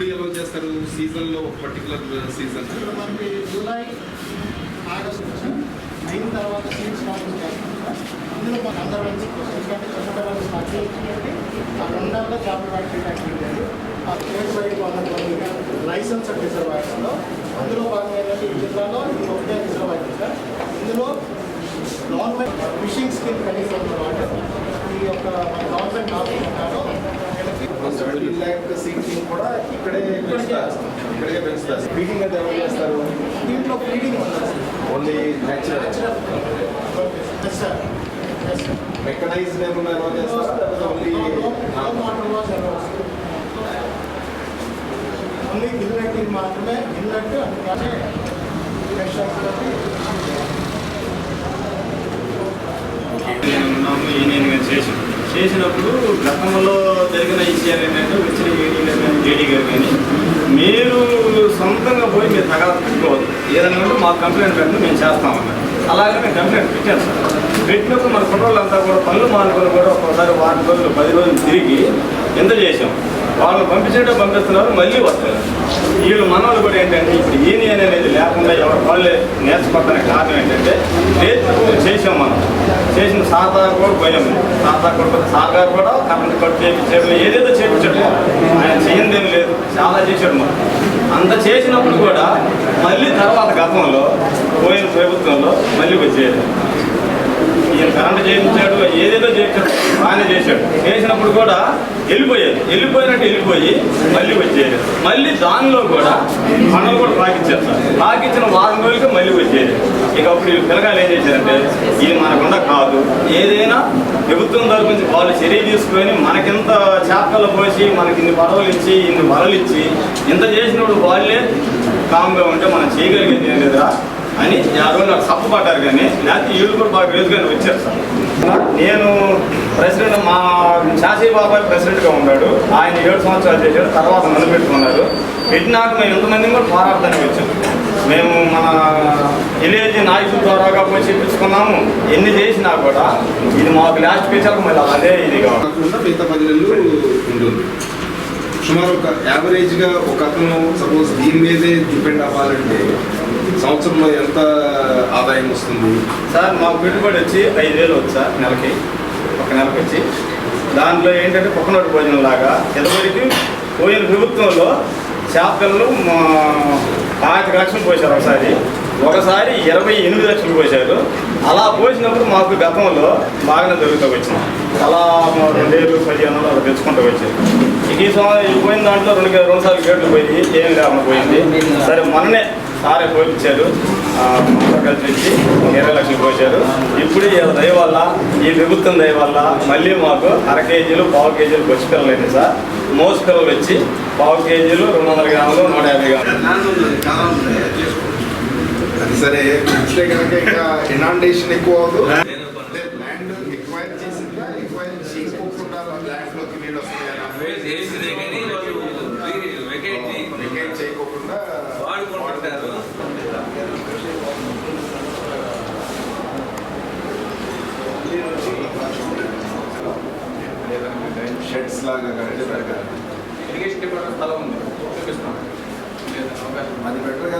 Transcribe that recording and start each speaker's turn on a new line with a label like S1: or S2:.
S1: సీజన్లో ఒక particular season
S2: ఇక్కడ మనకి జూలై ఆగస్ట్ అయిన తర్వాత సీడ్స్ స్టార్ట్ చేస్తాం అందులో మాకు అందరూ ఎందుకంటే చిన్న స్టార్ట్ ఆ రెండు చేపలు పట్టి యాక్టివిటీ అది. ఆ స్టేట్ వైడ్ ఉన్నటువంటి లైసెన్స్ రిజర్వాయర్స్లో అందులో భాగంగా ఏంటంటే ఈ జిల్లాలో ఇది ఒకటే రిజర్వాయర్ సార్ ఇందులో గవర్నమెంట్ ఫిషింగ్ స్కీమ్ కనీసం వాటర్. ఈ యొక్క గవర్నమెంట్
S1: సెవెంటీ ల్యాక్ సీటింగ్ కూడా ఇక్కడే పెంచుతారు ఇక్కడే పెంచుతారు ఫీడింగ్ అయితే ఎవరు చేస్తారు
S2: దీంట్లో ఫీడింగ్ ఉంటుంది
S1: only natural
S2: yes sir yes sir
S1: mechanised ఏమన్నా ఎవరు చేస్తారా లేకపోతే ఓన్లీ
S2: ఓన్లీ గిన్నెకి మాత్రమే గిన్నెట్టు అందుకనే
S3: చేసినప్పుడు గతంలో జరిగిన విషయాలు ఏంటంటే వచ్చిన ఏడీ గారు కానీ జేడీ గారు కానీ మీరు సొంతంగా పోయి మీరు తగాదు పెట్టుకోవద్దు. ఏదైనా ఉంటే మాకు కంప్లైంట్ పెట్టండి మేము చేస్తామన్నారు అలాగే మేము కంప్లైంట్ పెట్టాను సార్. పెట్టినప్పుడు మన కుట్రోళ్ళంతా కూడా పనులు మానుకొని కూడా ఒక్కోసారి వారం రోజులు పది రోజులు తిరిగి ఎంత చేసాం వాళ్ళు పంపించేటో పంపిస్తున్నారు మళ్ళీ వస్తారు. వీళ్ళు మనవాళ్ళు కూడా ఏంటంటే ఇప్పుడు యూనియన్ అనేది లేకుండా వాళ్ళు నేర్చుకోవడానికి కారణం ఏంటంటే నేర్చుకుని చేసాం మనం. చేసిన సాదా కూడా పోయాం సాదా కూడా సాగారు కూడా కరెంట్ కట్ చేయించాడు ఏదేదో చేయించాడు ఆయన చేయిందేం లేదు. చాలా చేశాడు మనం. అంత చేసినప్పుడు కూడా మళ్ళీ తర్వాత గతంలో పోయిన ప్రభుత్వంలో మళ్ళీ వచ్చేది. ఈయన కరెంట్ చేయించాడు ఏదేదో చేయించాడు ఆయన చేశాడు. చేసినప్పుడు కూడా వెళ్ళిపోయేది వెళ్ళిపోయినట్టు వెళ్ళిపోయి మళ్ళీ వచ్చేది మళ్ళీ దానిలో కూడా పనులు కూడా పాకిచ్చారు సార్. పాకిచ్చిన వారం రోజులకి మళ్ళీ వచ్చేది ఇక అప్పుడు పిల్లగాలు ఏం చేశారంటే ఇది మనకుండా కాదు. ఏదైనా ప్రభుత్వం తరపు నుంచి వాళ్ళు చర్య తీసుకొని మనకింత చేపలు పోసి మనకి ఇన్ని పడవలు ఇచ్చి ఇన్ని వలలు ఇచ్చి ఇంత చేసినప్పుడు వాళ్ళే కామ్గా ఉంటే మనం చేయగలిగే ఏం అని ఆ రోజు నాకు సప్పు పడ్డారు కానీ లేకపోతే వీళ్ళు కూడా బాగా వేసుకొని వచ్చారు సార్. నేను ప్రెసిడెంట్ మా శాసీ బాబాయ్ ప్రెసిడెంట్గా ఉన్నాడు. ఆయన ఏడు సంవత్సరాలు చేశాడు. తర్వాత నన్ను పెట్టుకున్నారు. పెట్టినాక మేము ఎంతమందిని కూడా పోరాడటానికి వచ్చాము మేము మన విలేజ్ నాయకుల ద్వారాగా పోయి చెప్పించుకున్నాము. ఎన్ని చేసినా కూడా ఇది మాకు లాస్ట్ పిక్చర్ మళ్ళీ అదే ఇది
S1: కాకుండా మిగతా పది నెలలు ఉంటుంది. సుమారు ఒక యావరేజ్గా ఒక అతను సపోజ్ దీని మీదే డిపెండ్ అవ్వాలంటే సంవత్సరంలో ఎంత ఆదాయం వస్తుంది?
S3: సార్ మాకు పెట్టుబడి వచ్చి ఐదు వేలు వచ్చి సార్ నెలకి. ఒక నెలకి వచ్చి. దాంట్లో ఏంటంటే పక్కనోటి భోజనం లాగా. ఇదివరకు పోయిన ప్రభుత్వంలో చేపలు పాతిక లక్షలు పోసారు ఒకసారి. ఒకసారి ఇరవై ఎనిమిది లక్షలు పోసారు అలా పోసినప్పుడు మాకు గతంలో బాగానే జరుగుతూ వచ్చింది. అలా మా వేలు పదిహేను అలా తెచ్చుకుంటూ వచ్చారు. ఇక ఈ సంవత్సరం పోయిన దాంట్లో రెండు రెండు సార్లు గేట్లు పోయి ఏం లేకుండా పోయింది. సరే మొన్ననే సారే పోయించారు కలిసి వచ్చి ఒక ఇరవై లక్షలు పోసారు ఇప్పుడు ఈ దయ వల్ల ఈ ప్రభుత్వం దయ వల్ల మళ్ళీ మాకు అర కేజీలు పావు కేజీలు పిల్లలు అయింది సార్. మోసు పిల్లలు వచ్చి పావు కేజీలు రెండు వందల గ్రాములు నూట యాభై గ్రాములు.
S1: సరే కనుక ఇంకా ఇనాండేషన్ ఎక్కువ అవ్వదు ల్యాండ్ ఎక్వైర్ చేసిందా? ఎక్వైర్ చేసుకోకుండా ల్యాండ్లోకి నీళ్ళు వస్తాయా
S4: చేసినే కానీ వాళ్ళు వెకేట్
S1: వెకేట్ చేయకోకుండా
S4: వాడుకుంటుంటారు
S1: షెడ్స్ లాగా కట్టి పెడతారు
S3: ఇరిగేషన్ డిపార్ట్మెంట్ స్థలం ఉంది. చూపిస్తాం.
S1: అది బెటర్ కదా.